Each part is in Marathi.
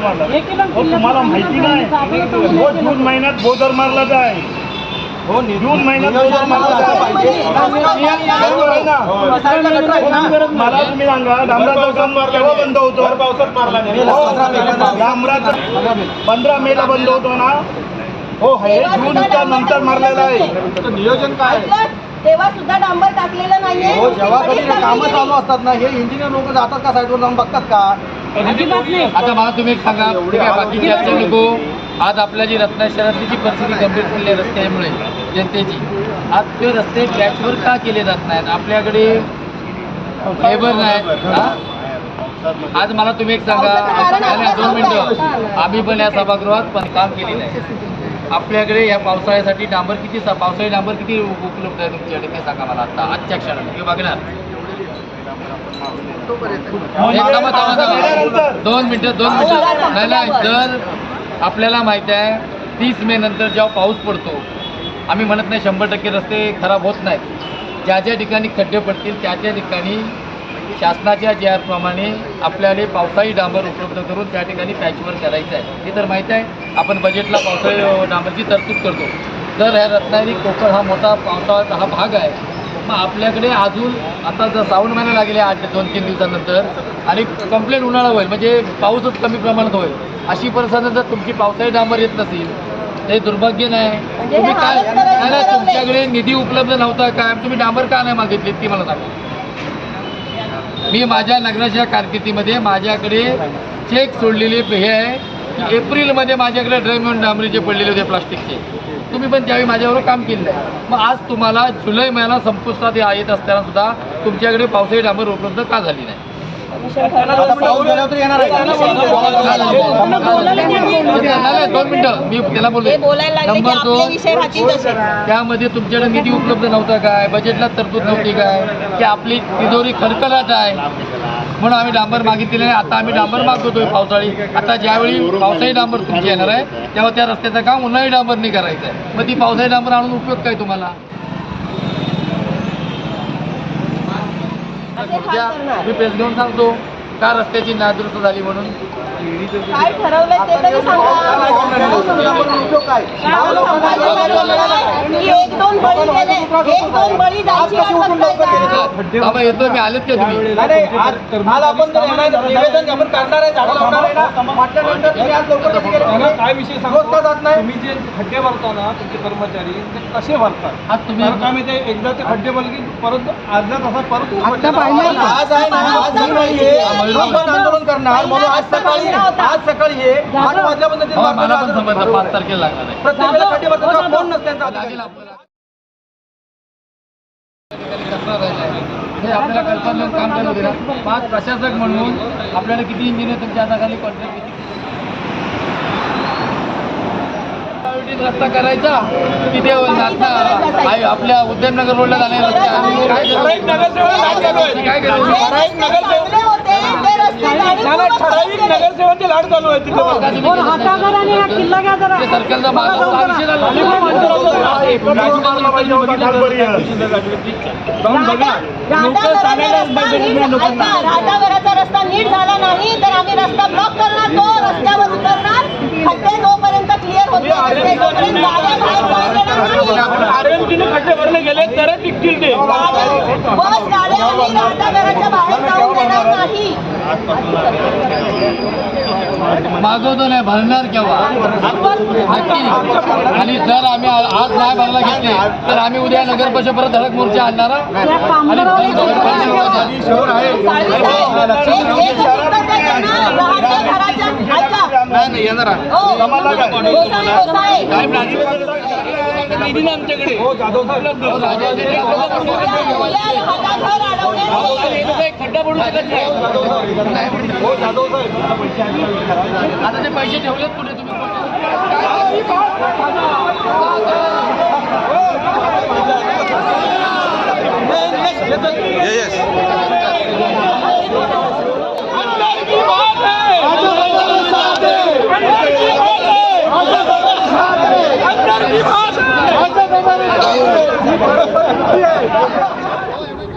मारला. हो तुम्हाला माहिती नाही. हो जून महिन्यात बोदर मारला जाय हो जून महिन्यात बोदर मारला जाय बरोबर आहे. ना मला तुम्ही सांगा केव्हा बंद होतो. पावसात मारला हो, डांबराचा पंधरा मेला बंद होतो ना? हो हे जूनच्या नंतर मारलेला आहे. नियोजन काय? तेव्हा सुद्धा डांबर टाकलेलं नाहीये. हो जेव्हा कधी कामं चालू असतात ना हे इंजिनियर लोक जातात का साईडवर जाऊन बघतात का? आता मला तुम्ही एक सांगा ठीक आहे बाकी चर्चा नको आज आपल्या जी रत्ना शहरातली जी परिस्थिती गंभीर झाली रस्त्यामुळे जनतेची आज ते रस्ते पॅचवर का केले जात नाहीत? आपल्याकडे लेबर नाही? आज मला तुम्ही एक सांगा नाही, नाही, दोन मिनिटं. आम्ही पण या सभागृहात पण काम केलेलं आहे. आपल्याकडे या पावसाळ्यासाठी डांबर किती पावसाळी डांबर किती उपलब्ध आहे तुमच्याकडे? ते सांगा मला आता आजच्या क्षणात. बघणार. दोन मिनिटं दोन मिनिटं. नाही नाही जर आपल्याला माहिती आहे तीस मे नंतर जेव्हा पाऊस पडतो आम्ही म्हणत नाही शंभर टक्के रस्ते खराब होत नाहीत. ज्या ज्या ठिकाणी खड्डे पडतील त्या त्या ठिकाणी शासनाच्या ज्याप्रमाणे प्रमाणे आपल्याला पावसाळी डांबर उपलब्ध करून त्या ठिकाणी पॅचवर करायचं आहे. हे तर माहीत आहे आपण बजेटला पावसाळी डांबरची तरतूद करतो. तर ह्या रत्नागिरी कोकण हा मोठा पावसाळ्याचा हा भाग आहे मग आपल्याकडे अजून आता जर श्रावण महिना लागले आठ दोन तीन दिवसानंतर आणि कंप्लेंट उन्हाळा होईल म्हणजे पाऊसच कमी प्रमाणात होईल अशी परिस्थिती जर तुमची पावसाळी डांबर येत नसेल ते दुर्भाग्य नाही. म्हणजे तुम्ही काय नाही. तुमच्याकडे निधी उपलब्ध नव्हता काय तुम्ही डांबर का नाही मागितली ती मला सांगा. मी माझ्या नगराच्या कारकिर्दीमध्ये माझ्याकडे चेक सोडलेले हे आहे. की एप्रिलमध्ये माझ्याकडे ड्रम येऊन डांबरीचे पडलेले होते प्लास्टिकचे तुम्ही पण त्यावेळी माझ्याबरोबर काम केलं आहे मग आज तुम्हाला जुलै महिना संपुष्टात येत असताना सुद्धा तुमच्याकडे पावसाळी डांबर उपलब्ध का झाली नाही? दोन मिनिटं. मी त्याला बोलतो नंबर दोन. त्यामध्ये तुमच्याकडे निधी उपलब्ध नव्हता काय? बजेटला तरतूद नव्हती काय? की आपली तिजोरी खरखराट आहे. म्हणून आम्ही डांबर मागितलेले नाही. आता आम्ही डांबर मागवतोय पावसाळी. आता ज्यावेळी पावसाळी डांबर तुमची येणार आहे तेव्हा त्या रस्त्याचं काम उन्हाळी डांबरनी करायचं आहे मग ती पावसाळी डांबर आणून उपयोग काय तुम्हाला? काय करणार? मी प्रेस घेऊन सांगतो का रस्त्याची नादुरुस्त झाली म्हणून काय ठरवलंय ते तरी सांगा. उपयोग काय की एक दोन बळी गेले एक दोन बळी जायची आज मी आलेत का तुम्ही? अरे आपण निवेदन आपण करणार आहे झाडं लावणार आहे ना? म्हटल्यानंतर तुम्ही आज लवकर गेले? काय विषय सांगतो जात नाही. तुम्ही जे खड्डे भरताना तुमचे कर्मचारी ते कसे भरतात? आज तुम्ही तर आम्ही ते एकदा ते खड्डे भरले परत अर्धा तासात परत आज आहे ना आज नाहीये आंदोलन करणार. म्हणून आज सकाळी आज सकाळी हे आठ वाजल्यापासून ते हो, मला पण मार्गावर समजलं पाच तारखेला लागणार आहे. प्रत्येक वेळेला खड्डे भरतात? आपल्याला. हे आपल्याला कल्पना काम होते. ना पाच प्रशासक म्हणून आपल्याला किती इंजिनियर तुमच्या हाताखाली कॉन्ट्रॅक्ट किती रस्ता करायचा तिथे आपल्या उद्यमनगर रोडला झालेला रस्ता. काय करायचं ठराविक रस्ते नगरसेवकांची लाट चालू आहे तिथे हा नीट झाला नाही. तर आम्ही रस्ता ब्लॉक करणार. तो रस्त्यावर उतरणार. जोपर्यंत क्लिअर होत. नाही. आरएमटीने खड्डे भरले गेले तरच टिकतील ते. बस गाड्या बाहेर देणार नाही. मागवतो नाही भरणार केव्हा? नक्की. आणि जर आम्ही आज नाही भरला घेतले तर आम्ही उद्या नगर परिषद परत धडक मोर्चा आणणार. आणि शहर आहे. नाही येणार आमच्याकडे हो खड्डा पडू शकत नाही आता ते पैसे ठेवलेत कुठे तुम्ही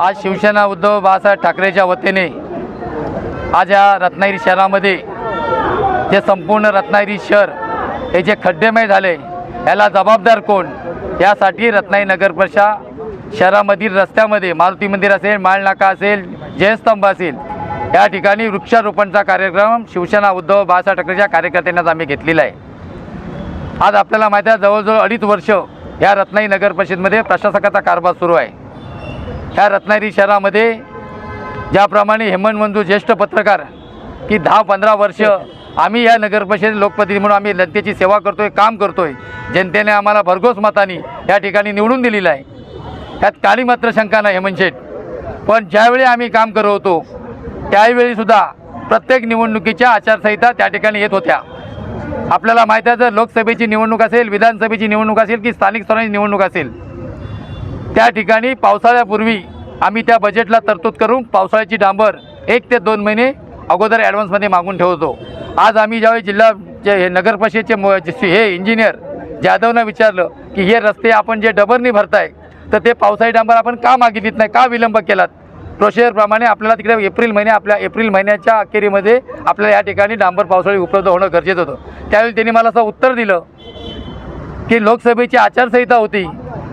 आज शिवसेना उद्धव बाळासाहेब ठाकरेच्या वतीने आज या रत्नागिरी शहरामध्ये जे संपूर्ण रत्नागिरी शहर हे जे खड्डेमय झाले याला जबाबदार कोण? यासाठी रत्नागिरी नगर शहरामधील रस्त्यामध्ये मारुती मंदिर असेल माळनाका असेल जयस्तंभ असेल या ठिकाणी वृक्षारोपणचा कार्यक्रम शिवसेना उद्धव बाळासाहेब ठाकरेच्या कार्यकर्त्यांनाच आम्ही घेतलेला आहे. आज आपल्याला माहीत आहे जवळजवळ अडीच वर्ष या रत्नागिरी नगर परिषदमध्ये प्रशासकाचा कारभार सुरू आहे. ह्या रत्नागिरी शहरामध्ये ज्याप्रमाणे हेमंत मंजू ज्येष्ठ पत्रकार की दहा पंधरा वर्ष आम्ही या नगर परिषद लोकप्रतिनिधी म्हणून आम्ही जनतेची सेवा करतोय काम करतोय. जनतेने आम्हाला भरघोस मताने या ठिकाणी निवडून दिलेलं आहे. त्यात काळी मात्र शंका नाही हेमंत शेठ. पण ज्यावेळी आम्ही काम करत होतो त्यावेळीसुद्धा प्रत्येक निवडणुकीच्या आचारसंहिता त्या ठिकाणी येत होत्या. आपल्याला माहीत आहे जर लोकसभेची निवडणूक असेल विधानसभेची निवडणूक असेल की स्थानिक स्तराची निवडणूक असेल त्या ठिकाणी पावसाळ्यापूर्वी आम्ही त्या बजेटला तरतूद करून पावसाळ्याची डांबर एक ते दोन महिने अगोदर ॲडव्हान्समध्ये मागून ठेवतो. आज आम्ही ज्यावेळी जिल्हा जे हे नगर परिषदेचे हे इंजिनियर जाधवनं विचारलं की हे रस्ते आपण जे डबरनी भरताय तर ते पावसाळी डांबर आपण का मागितलीत नाही का विलंब केलात? प्रोसिजरप्रमाणे आपल्याला तिकडे एप्रिल महिन्या आपल्या एप्रिल महिन्याच्या अखेरीमध्ये आपल्याला या ठिकाणी डांबर पावसाळी उपलब्ध होणं गरजेचं होतं. त्यावेळी त्यांनी मला असं उत्तर दिलं की लोकसभेची आचारसंहिता होती.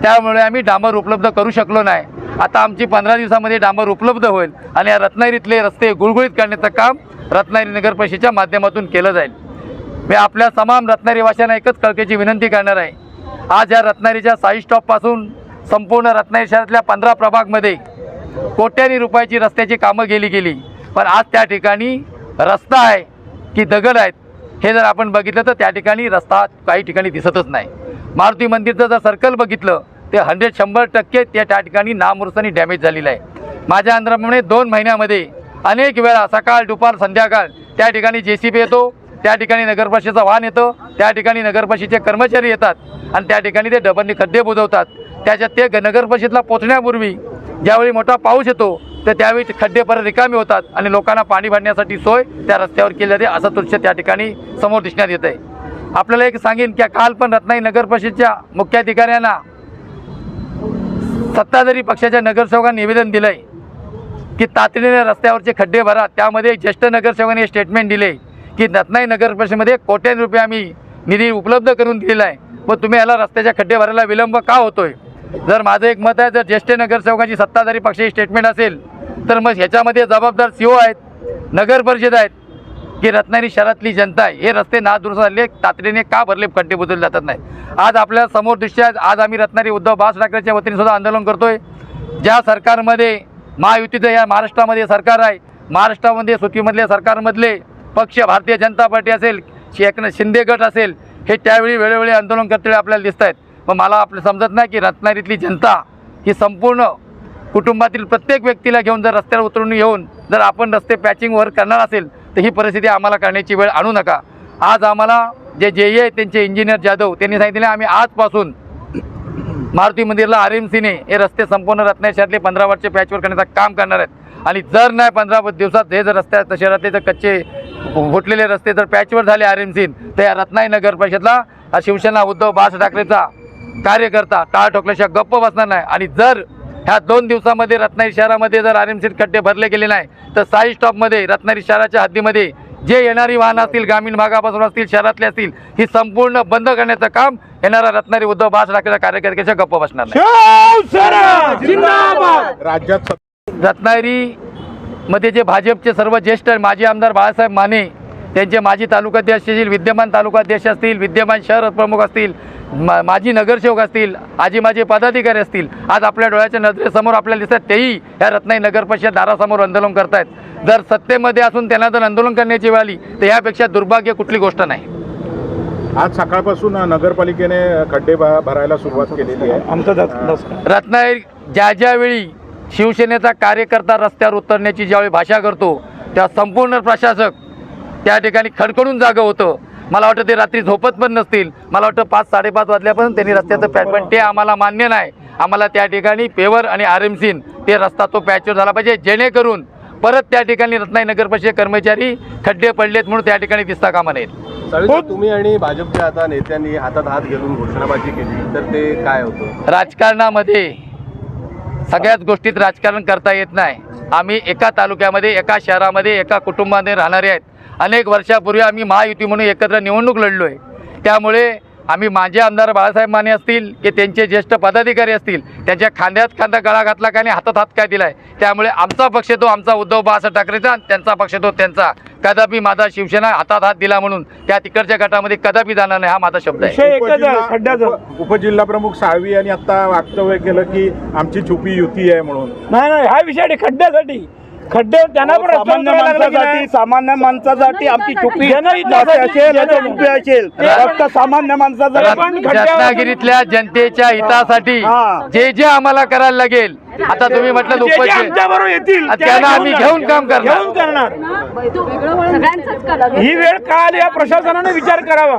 त्यामुळे आम्ही डांबर उपलब्ध करू शकलो नाही. आता आमची पंधरा दिवसामध्ये डांबर उपलब्ध होईल आणि या रत्नागिरीतले रस्ते गुळगुळीत करण्याचं काम रत्नागिरी नगर परिषदेच्या माध्यमातून केलं जाईल. मी आपल्या तमाम रत्नागिरीवाशांना एकच कळकेची विनंती करणार आहे. आज या रत्नागिरीच्या साई स्टॉपपासून संपूर्ण रत्नागिरी शहरातल्या पंधरा प्रभागमध्ये कोट्यानी रुपयाची रस्त्याची कामं गेली गेली. पण आज त्या ठिकाणी रस्ता आहे की दगड आहेत हे जर आपण बघितलं तर त्या ठिकाणी रस्ता काही ठिकाणी दिसतच नाही. मारुती मंदिरचं जर सर्कल बघितलं ते हंड्रेड शंभर टक्के त्या त्या ठिकाणी नामूर्सानी डॅमेज झालेलं आहे. माझ्या अंदाजाप्रमाणे दोन महिन्यामध्ये अनेक वेळा सकाळ दुपार संध्याकाळ त्या ठिकाणी जे सी बी येतो त्या ठिकाणी नगरपरिषदेचं वाहन येतं त्या ठिकाणी नगरपरिषदेचे कर्मचारी येतात आणि त्या ठिकाणी ते डबलनी खड्डे बुजवतात. त्याच्यात ते ग- पोचण्यापूर्वी ज्यावेळी मोठा पाऊस येतो तर त्यावेळी खड्डे परत रिकामे होतात आणि लोकांना पाणी भरण्यासाठी सोय त्या रस्त्यावर केली जाते. असं दृश्य त्या ठिकाणी समोर दिसण्यात येत आहे आपल्याला एक सांगेन की काल पण रत्नागिरी नगर परिषदच्या मुख्याधिकाऱ्यांना सत्ताधारी पक्षाच्या नगरसेवकांनी निवेदन दिलं आहे की तातडीने रस्त्यावरचे खड्डे भरा. त्यामध्ये ज्येष्ठ नगरसेवकांनी हे स्टेटमेंट दिले की रत्नागिरी नगर परिषदेमध्ये कोट्याने रुपये आम्ही निधी उपलब्ध करून दिलेला आहे. व तुम्ही याला रस्त्याच्या खड्डे भरायला विलंब का होतोय? जर माझं एक मत आहे जर ज्येष्ठ नगरसेवकांची सत्ताधारी पक्षाची स्टेटमेंट असेल तर मग ह्याच्यामध्ये जबाबदार सी आहेत नगर परिषद आहेत की रत्नागिरी शहरातली जनता आहे. हे रस्ते नादुरुस्त झाले तातडीने का भरले खड्डे बुजवले जातात नाही. आज आपल्यासमोर दृश्य आज आम्ही रत्नागिरी उद्धव बाळासाहेब ठाकरेच्या वतीने सुद्धा आंदोलन करतोय. ज्या सरकारमध्ये महायुतीचं या महाराष्ट्रामध्ये सरकार आहे महाराष्ट्रामध्ये सुकीमधल्या सरकारमधले पक्ष भारतीय जनता पार्टी असेल एकनाथ शिंदे गट असेल हे त्यावेळी वेळोवेळी आंदोलन करताना आपल्याला दिसत आहेत मग मला आपलं समजत नाही की रत्नागिरीतली जनता ही संपूर्ण कुटुंबातील प्रत्येक व्यक्तीला घेऊन जर रस्त्यावर उतरून येऊन जर आपण रस्ते पॅचिंग वर्क करणार असेल तर ही परिस्थिती आम्हाला करण्याची वेळ आणू नका. आज आम्हाला जे जे आहे त्यांचे इंजिनियर जाधव त्यांनी सांगितले आम्ही आजपासून मारुती मंदिरला आर एम सीने हे रस्ते संपूर्ण रत्नागिरी पंधरा वर्ष पॅचवर करण्याचं काम करणार आहेत. आणि जर नाही पंधरा दिवसात हे जर रस्त्या शहरातले जर कच्चे फुटलेले रस्ते जर पॅचवर झाले आर एम सीन तर या रत्नागिरी नगर परिषदला शिवसेना उद्धव बाळासाहेब ठाकरेचा कार्यकर्ता टाळ ठोकल्याशिवाय गप्प बसणार नाही. आणि जर ह्या दोन दिवसामध्ये रत्नागिरी शहरामध्ये जर आर एम सीत खड्डे भरले गेले नाही तर साई स्टॉपमध्ये रत्नागिरी शहराच्या हद्दीमध्ये जे येणारी वाहनं असतील ग्रामीण भागापासून असतील शहरातले असतील ही संपूर्ण बंद करण्याचं काम येणारा रत्नागिरी उद्धव बाळासाहेब ठाकरेच्या कार्यकर्त्याच्या गप्प बसणार नाही. राज्यात रत्नागिरीमध्ये जे भाजपचे सर्व ज्येष्ठ माजी आमदार बाळासाहेब माने त्यांचे माजी तालुकाध्यक्ष असतील विद्यमान तालुकाध्यक्ष असतील विद्यमान शहर प्रमुख असतील मा माजी नगरसेवक असतील आजी माजी पदाधिकारी असतील आज आपल्या डोळ्याच्या नजरेसमोर आपल्याला दिसतात तेही या रत्नागिरी नगर परिषद दारासमोर आंदोलन करतायत. जर सत्तेमध्ये असून त्यांना जर आंदोलन करण्याची वेळ आली तर यापेक्षा दुर्भाग्य कुठली गोष्ट नाही. आज सकाळपासून नगरपालिकेने खड्डे भरायला सुरुवात केलेली आहे. आमचं रत्नागिरी ज्या ज्यावेळी शिवसेनेचा कार्यकर्ता रस्त्यावर उतरण्याची ज्यावेळी भाषा करतो त्या संपूर्ण प्रशासक त्या ठिकाणी खडखडून जागं होतं. मला वाटतं ते रात्री झोपत पण नसतील. मला वाटतं पाच साडेपाच वाजल्यापासून त्यांनी रस्त्याचं पॅच पण ते आम्हाला मान्य नाही. आम्हाला त्या ठिकाणी पेवर आणि आर एम सीन ते रस्ता तो पॅचवर झाला पाहिजे. जेणेकरून परत त्या ठिकाणी रत्नागिरी नगर परिषद कर्मचारी खड्डे पडलेत म्हणून त्या ठिकाणी दिसता कामा नयेत. तुम्ही आणि भाजपच्या आता नेत्यांनी हातात हात घालून घोषणाबाजी केली तर ते काय होतं? राजकारणामध्ये सगळ्याच गोष्टीत राजकारण करता येत नाही. आम्ही एका तालुक्यामध्ये एका शहरामध्ये एका कुटुंबामध्ये राहणारे आहेत. अनेक वर्षापूर्वी आम्ही महायुती म्हणून एकत्र निवडणूक लढलो आहे त्यामुळे आम्ही माझे आमदार बाळासाहेब माने असतील की त्यांचे ज्येष्ठ पदाधिकारी असतील त्यांच्या खांद्यात खांदा गळा घातला का आणि हातात हात काय दिलाय? त्यामुळे आमचा पक्ष तो आमचा उद्धव बाळासाहेब ठाकरेचा आणि त्यांचा पक्ष तो त्यांचा. कदापि माझा शिवसेना हातात हात दिला म्हणून त्या तिकडच्या गटामध्ये कदापि जाणार नाही हा माझा शब्द आहे. आहे उपजिल्हा प्रमुख साळवी यांनी आता वक्तव्य केलं की आमची छुपी युती आहे म्हणून. नाही नाही हा विषय आहे खड्ड्यासाठी. खड्डे त्यांना पण सामान्य माणसासाठी? सामान्य माणसासाठी आमची चुकी जनहितासाठी, असेल चुकी असेल. फक्त सामान्य माणसासाठी. रत्नागिरीतल्या जनतेच्या हितासाठी. जे जे आम्हाला करायला लागेल आता तुम्ही म्हटलं बरोबर येतील त्यांना आम्ही घेऊन काम करणार. घेऊन करणार. ही वेळ का आली या प्रशासनाने विचार करावा.